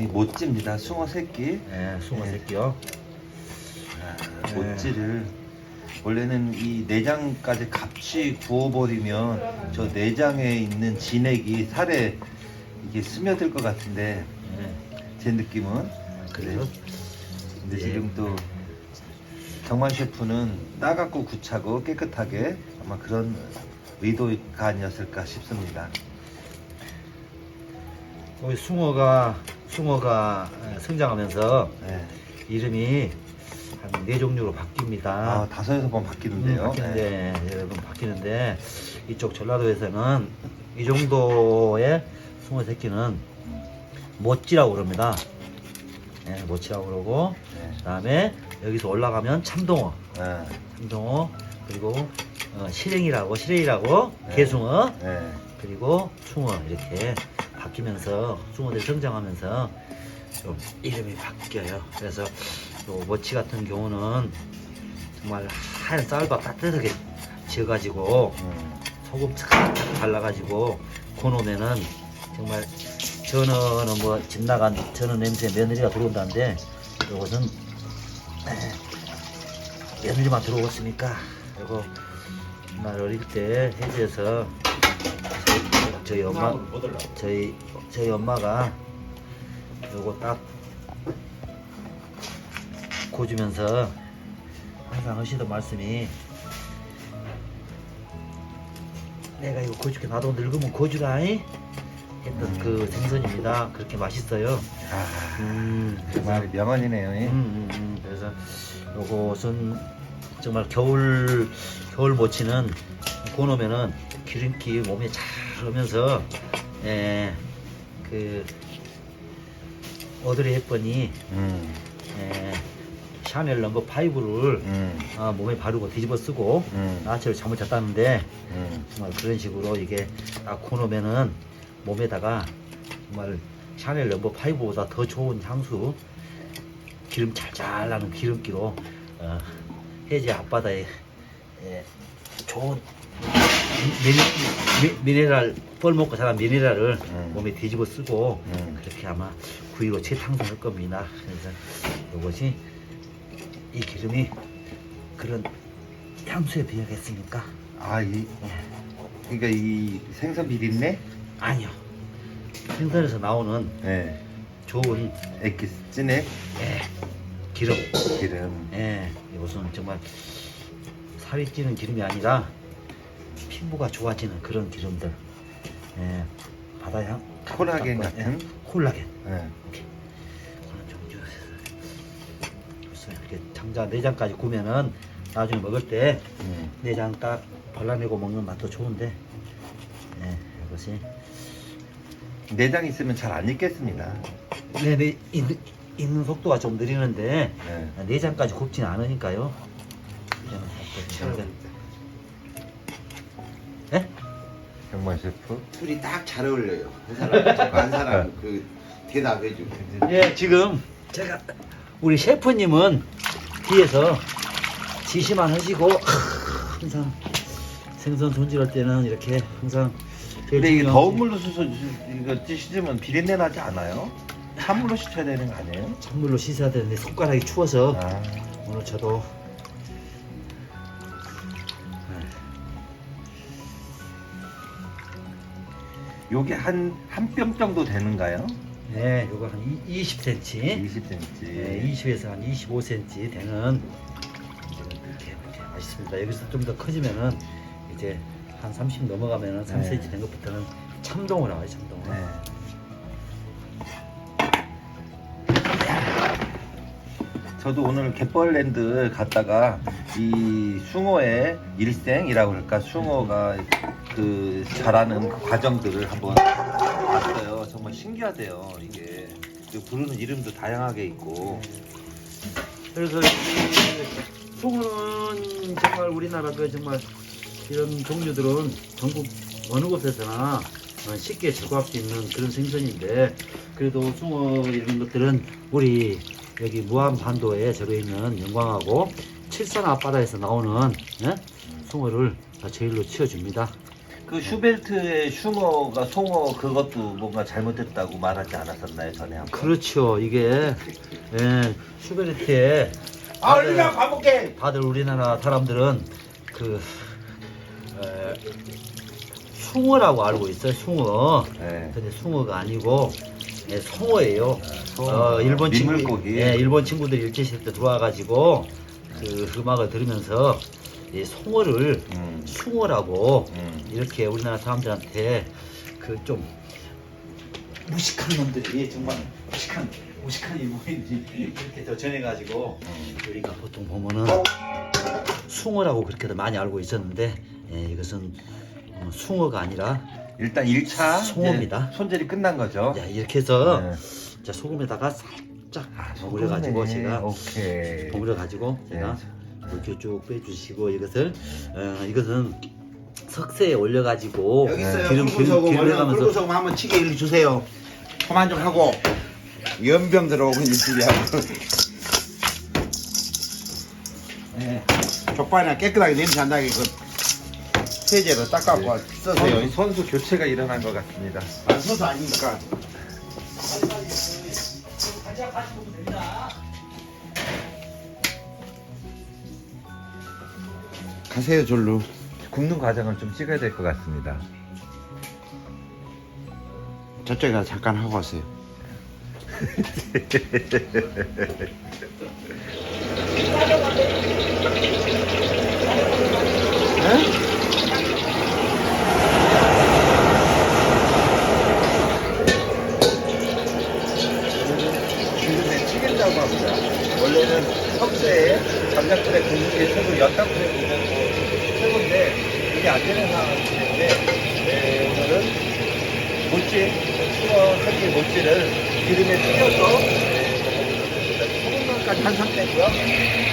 이 모찌입니다. 숭어 새끼. 예, 숭어 네. 새끼요. 아, 네. 모찌를 원래는 이 내장까지 같이 구워버리면 저 내장에 있는 진액이 살에 이게 스며들 것 같은데 예, 제 느낌은 그래요? 근데 예. 지금 또 정만 셰프는 따갑고 구차고 깨끗하게 아마 그런 의도가 아니었을까 싶습니다. 우리 숭어가 숭어가 예, 성장하면서 네. 이름이 한 네 종류로 바뀝니다. 아, 다섯 여섯 번 바뀌는데요. 음, 바뀌는데 여러분 바뀌는데 이쪽 전라도에서는 이 정도의 숭어 새끼는 모찌라고 그럽니다. 예, 모찌라고 그러고 네. 그다음에 여기서 올라가면 참동어, 네. 참동어 그리고 어, 실행이라고 실행이라고 네. 개숭어 네. 그리고 숭어 이렇게 바뀌면서 숭어들이 성장하면서 좀 이름이 바뀌어요. 그래서 요 모치 같은 경우는 정말 하얀 쌀밥 따뜻하게 지어가지고 음. 소금 착 발라가지고 고놓으면은 정말 저는 뭐 집 나간 저는 냄새 며느리가 들어온다는데 요것은 에, 며느리만 들어오겠습니까? 요거 날 어릴 때 해주에서 저희, 엄마 저희 저희 엄마가 요거 딱 고주면서 항상 하시던 말씀이 내가 이거 고줄게 나도 늙으면 고주라이 했던 그 생선입니다. 그렇게 맛있어요. 아, 음, 정말 명언이네요. 음, 음, 음. 그래서 요것은 정말 겨울 겨울 모치는 고놓으면은 기름기 몸에 잘 오면서 예, 그 오드리 헵번이 음. 예, 샤넬 넘버 5를 음. 어, 몸에 바르고 뒤집어 쓰고 음. 나체를 잠을 잤다는데 음. 정말 그런 식으로 이게 딱 고놓으면은 몸에다가 정말 샤넬 넘버 5보다 더 좋은 향수 기름 잘잘 나는 기름기로 어, 해제 앞바다에 예, 좋은 미네, 미, 네랄 뻘 먹고 자란 미네랄을 음. 몸에 뒤집어 쓰고 음. 그렇게 아마 구이로 재탕성할 겁니다. 그래서 이것이 이 기름이 그런 향수에 비하겠습니까? 아, 이, 그러니까 이 생선 비린내? 아니요. 생선에서 나오는 네. 좋은 액기스, 찐액, 예, 기름. 기름. 예, 이것은 정말 살이 찌는 기름이 아니라 피부가 좋아지는 그런 기름들. 예, 바다향. 콜라겐 예, 같은? 콜라겐. 네. 그래서 이렇게 장자 내장까지 구면은 나중에 먹을 때 음. 내장 딱 발라내고 먹는 맛도 좋은데, 예, 이것이 내장 있으면 잘 안 익겠습니다. 네, 네, 있, 있는 속도가 좀 느리는데 네. 내장까지 굽지는 않으니까요. 그냥 정말 셰프. 둘이 딱 잘 어울려요. 한 사람, 한 사람 그 대답해주고. 예, 지금 제가 우리 셰프님은 뒤에서 지시만 하시고 항상 생선 손질할 때는 이렇게 항상 제일 근데 이게 중요한 더운 게 물로 씻어 이거 씻으면 비린내 나지 않아요? 찬물로 씻어야 되는 거 아니에요? 찬물로 씻어야 되는데 손가락이 추워서 아, 오늘 저도 요게 한 한 뼘 정도 되는가요? 네, 요거 한 20cm 20cm. 네, 20에서 한 25cm 되는 이렇게, 이렇게 맛있습니다. 여기서 좀 더 커지면은 이제 한 30 넘어가면은 3cm 네. 된 것부터는 참동을 나와요, 참동을. 네. 저도 오늘 갯벌랜드 갔다가 이 숭어의 일생이라고 그럴까 숭어가 그 자라는 그 과정들을 한번 봤어요. 정말 신기하대요 이게 그 부르는 이름도 다양하게 있고 그래서 이 송어는 정말 우리나라 그 정말 이런 종류들은 전국 어느 곳에서나 어, 쉽게 제거할 수 있는 그런 생선인데 그래도 숭어 이런 것들은 우리 여기 무안 반도에 저로 있는 영광하고 칠산 앞바다에서 나오는 예? 숭어를 제일로 치워줍니다. 그 슈벨트의 슈머가 송어 그것도 뭔가 잘못됐다고 말하지 않았었나요 전에 한 번? 그렇죠. 이게 예, 슈베르트에 아 얼른 가볼게. 다들 우리나라 사람들은 그 에, 숭어라고 알고 있어요. 숭어. 네. 근데 숭어가 아니고 예, 송어예요. 송어. 어, 일본 친구, 민물고기. 예, 일본 친구들이 일제 시대 때 들어와 가지고 그 음악을 들으면서 이 송어를 음. 숭어라고 음. 이렇게 우리나라 사람들한테 그 좀 무식한 놈들이 정말 무식한 무식한 일본인들이 이렇게 더 전해가지고 음. 우리가 보통 보면은 숭어라고 그렇게도 많이 알고 있었는데 예, 이것은 어, 숭어가 아니라 일단 1차 송어입니다. 손질이 끝난 거죠. 자, 이렇게 해서 네. 자, 소금에다가 살짝 아, 버무려 가지고. 제가 오케이. 버무려 가지고 제가 이 렇게 쭉 빼주시고 이것을 어, 이것은 석쇠에 올려 가지고 여기 있어요. 기름 굵은 기름 소금 기름 얼른 내가면서 굵은 소금 한번 치게 일로 주세요. 그만 좀 하고 연병 들어오고 있으려고. 예. 족발이나 깨끗하게 냄새 안 나게 그 세제로 닦아고 써세요. 선수, 선수 교체가 일어난 것 같습니다. 안 써서 아니니까. 가세요 절로. 굽는 과정을 좀 찍어야 될 것 같습니다. 저쪽에 가서 잠깐 하고 가세요. 튀긴다고 합니다. 원래는 석쇠에 굽는 게 최고, 연탄불에 굽는 거 최고인데 이게 안 되는 때문에 네, 오늘은 모찌, 수어 새끼 모찌를 기름에 튀겨서 네, 소금간까지 한 상태고요.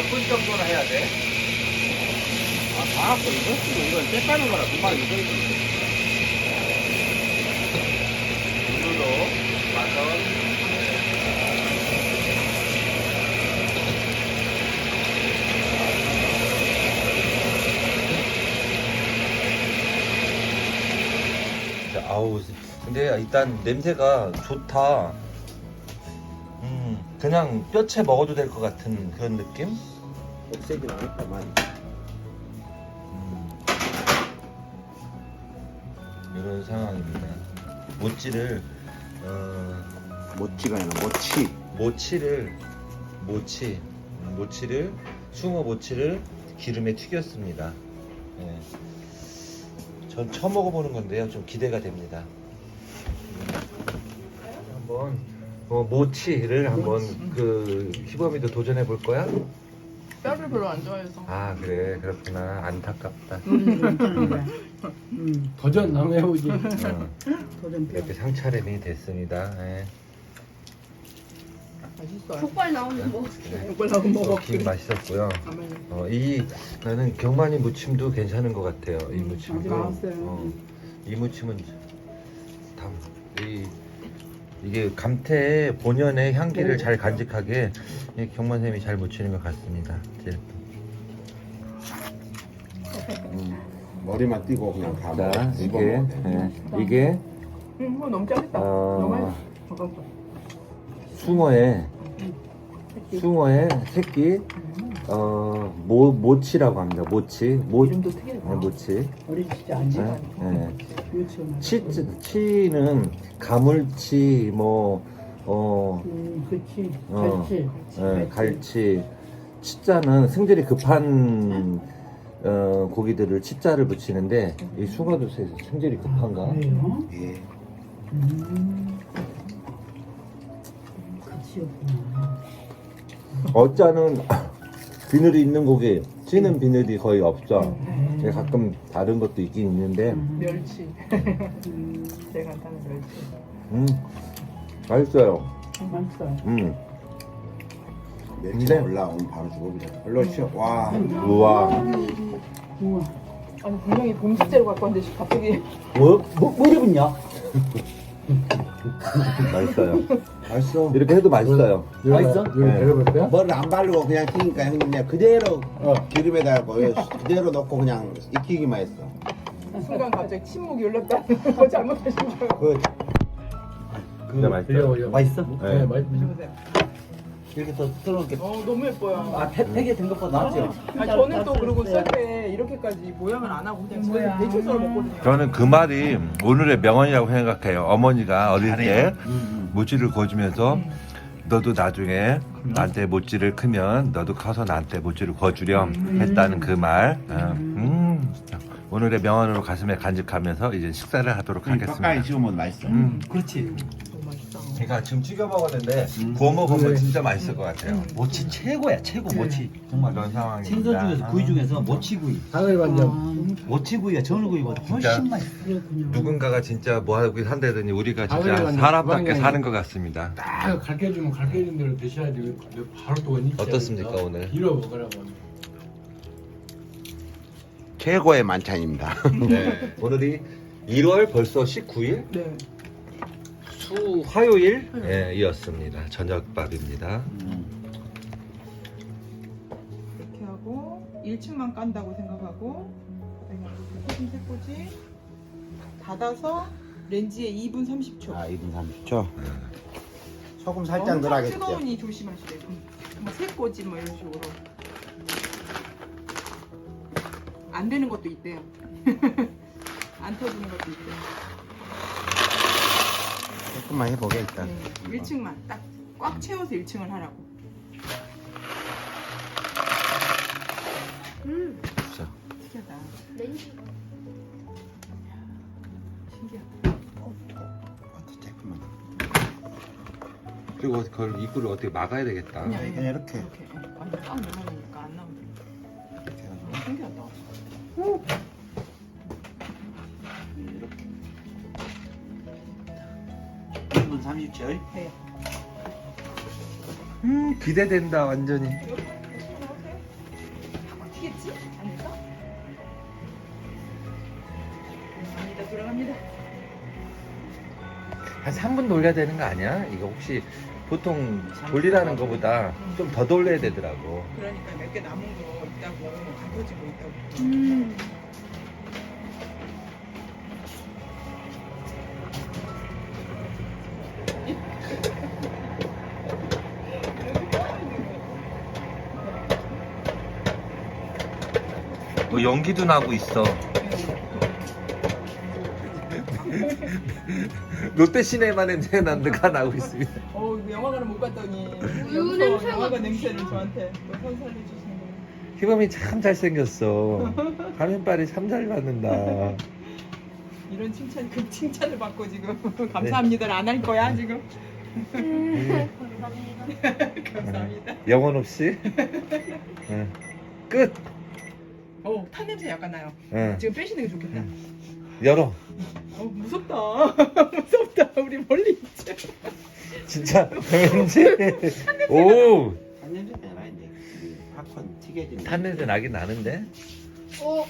몇 분 정도나 해야 돼? 아, 다 하고 이거 이건 떼까는 거라 금방 이거 분노도 마선 아우 근데 일단 냄새가 좋다. 음 그냥 뼈채 먹어도 될 것 같은 그런 느낌 없애진 많이. 음. 이런 상황입니다 모찌를 어, 모찌가 아니라 모치. 모치를 모치 음, 모치를 숭어 모치를 기름에 튀겼습니다. 예. 전 처음 먹어보는 건데요, 좀 기대가 됩니다. 한번 어, 모치를 한번 그 희범이도 도전해 볼 거야? 뼈를 별로 안 좋아해서 아 그래 그렇구나 안타깝다. 음, 도전 한번 해보지. 어, 도전 이렇게 상차림이 됐습니다. 예. 맛있어요. 족발 나오면 뭐 족발 나고 먹어. 김 맛있었고요. 어, 이 나는 경만이 무침도 괜찮은 것 같아요. 이 무침도. 맛있어요. 어, 이 무침은 담, 이 이게 감태의 본연의 향기를 잘 간직하게 이 경만 쌤이 잘 무치는 것 같습니다. 이제 음, 머리만 띄고 그냥 다 먹어. 자 이게. 예, 이게 응, 뭐 너무 짜릿다. 어. 너무 맛있어. 잠깐만. 숭어의 숭어의 새끼 어 모, 모치라고 합니다. 모치 모 이름도 특이하다. 네, 모치. 우리 진짜 안 지가 네, 네. 유치원 치 치는 가물치 뭐 어, 음, 그렇지 어. 갈치 예, 갈치 치자는 승질이 급한 어, 고기들을 치자를 붙이는데 이 숭어도 세- 승질이 급한가? 그래요? 예. 음 그치였구나 어짜는 비늘이 있는 고기 찌는 비늘이 거의 없죠. 음. 예, 가끔 다른 것도 있긴 있는데 멸치. 음, 제일 간단한 멸치. 음 맛있어요. 맛있어요 음 멸치 근데- 올라오면 바로 죽어버려. 쉬어. 와. 우와 우와 아니 분명히 봄식재로 갖고 왔는데 갑자기 뭐, 뭐, 뭐 입었냐? 맛있어요. 맛있어. 이렇게 해도 맛있어요. 맛있어? 네. 머리를 안 바르고 그냥 튀니까 형님 그냥 그대로 기름에다 고 그대로 넣고 그냥 익히기만 했어. 순간 갑자기 침묵이 울렸다. 뭐 잘못하신 줄 알고. 그 진짜 맛있어요. 맛있어? 네. 보세요. 이렇게 더 썰어놓게 어 너무 예뻐요. 아 팩, 팩에 된 것보다 낫죠? 아 저는 또 그리고 썰때 이렇게까지 모양을 안 하고 그냥 집에서 대충 썰어 먹거든요. 저는 그 말이 오늘의 명언이라고 생각해요. 어머니가 어릴 때 음, 모찌를 구워주면서 너도 나중에 나한테 모찌를 크면 너도 커서 나한테 모찌를 구워주렴 했다는 그 말. 어, 음. 오늘의 명언으로 가슴에 간직하면서 이제 식사를 하도록 하겠습니다. 젓갈에 찍으면 맛있어. 음. 그렇지. 제가 지금 튀겨 먹었는데 구워 먹으면 진짜 맛있을 것 같아요. 모치 최고야 최고 모치 정말 그런 상황입니다. 생선 중에서 구이 중에서 모치구이 당연히 완전 아, 모치구이가 전어구이보다 진짜. 훨씬 맛있어 그렇군요 누군가가 진짜 뭐 하고 한다더니 우리가 진짜 완전 사람답게. 사는 것 같습니다. 딱 가르쳐주면 가르쳐준 대로 드셔야지 바로 또 원익 어떻습니까, 오늘? 잃어 먹으라고 최고의 만찬입니다. 네. 오늘이 1월 벌써 19일 네. 수 화요일 예, 이었습니다. 저녁밥입니다. 이렇게 하고 1층만 깐다고 생각하고 소금 새꼬지 닫아서 렌지에 2분 30초. 아 2분 30초. 소금 살짝 엄청 넣어야겠죠. 뜨거우니 조심하시래. 뭐 새꼬지 뭐 이런 식으로. 안 되는 것도 있대요. 안 터지는 것도 있대요. 조금만 해보게 일단. 네, 1층만 딱 꽉 채워서 1층을 하라고. 음 진짜. 특이하다. 렌즈 신기하다. 조금만. 그리고 그걸 입구를 어떻게 막아야 되겠다. 그냥, 그냥 이렇게. 이렇게. 아니 딱 나가니까 안 나오네. 이렇게. 신기하다. 이 1분 30초 네. 음, 기대된다 완전히. 튀겠지? 아닐까? 들어갑니다. 들어갑니다. 한 3분 돌려야 되는 거 아니야? 이거 혹시 보통 돌리라는 거보다 좀 더 돌려야 되더라고. 그러니까 몇 개 남은 거 있다고 안 터지고 있다고. 음 뭐 연기도 나고 있어. 롯데 시네마 냄새 난데가 나고 있습니다. 어, 영화관을 못 갔더니 우유 여기서 냄새가 영화관 냄새를 저한테 또 선사해 주시는. 희범이 참 잘생겼어. 화면빨이 참잘 받는다. 이런 칭찬, 그 칭찬을 받고 지금 감사합니다를 안 할 거야 지금. 감사합니다. 영혼 없이. 응. 끝. 어, 탄 냄새 약간 나요. 응. 지금 빼시는 게 좋겠다. 열어. 어, 무섭다. 무섭다. 우리 멀리 있지. 진짜 왠지 오 탄 냄새 나나 이제 팝콘 튀겨진 탄 냄새 나긴 나는데 어,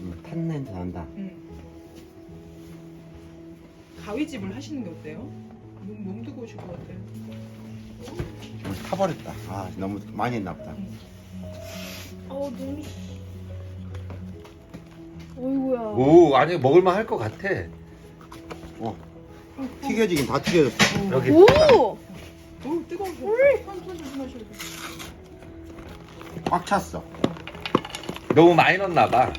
음, 탄 냄새 난다. 음. 가위집을 하시는 게 어때요? 너무, 너무 뜨거우실 것 같아요. 좀 타버렸다. 아 너무 많이 했나 보다. 어, 눈이. 어이구야. 오 아니 먹을만 할 것 같아 어. 튀겨지긴 다 튀겨졌어. 여기 오! 오 뜨거워. 손손 조심하셔야 돼. 꽉 찼어. 너무 많이 넣었나 봐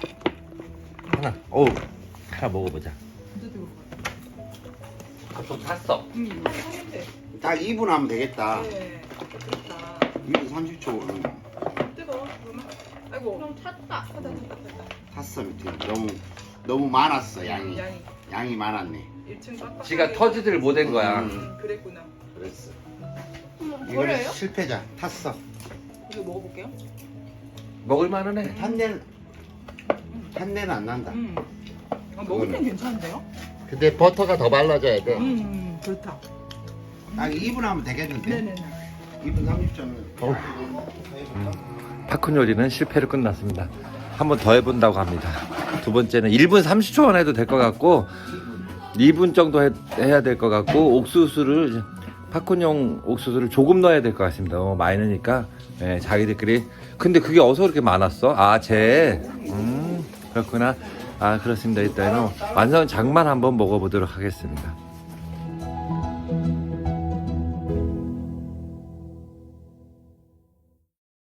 하나 오 하나 먹어보자 진짜 뜨거울 것 같아. 좀 탔어 음, 하는데. 딱 2분 하면 되겠다. 네. 그렇다. 2분 30초 그러면. 아이고. 그럼 탔다. 타다 타다 타다. 탔어 밑에. 너무 너무 많았어 양이. 양이 양이 많았네. 1층 빡빡하게. 지가 터지들 못한 거야 음. 음, 그랬구나. 그랬어. 음, 이거는? 실패자. 탔어. 이거 먹어볼게요. 먹을 만은 해 탄내는 탄내는 안 난다. 음. 아, 먹을 땐 괜찮은데요? 근데 버터가 더 발라져야 돼. 음, 그렇다. 딱 2분 하면 되겠는데. 네네네. 2분 30초면. 어우. 팝콘 요리는 실패로 끝났습니다. 한번 더 해본다고 합니다. 두 번째는 1분 30초만 해도 될 것 같고 2분 정도 해, 해야 될 것 같고 옥수수를 팝콘용 옥수수를 조금 넣어야 될 것 같습니다. 너무 많이 넣으니까 예, 자기들끼리 근데 그게 어디서 그렇게 많았어? 아, 쟤. 음, 그렇구나. 아, 그렇습니다. 일단은 완성 장만 한번 먹어보도록 하겠습니다.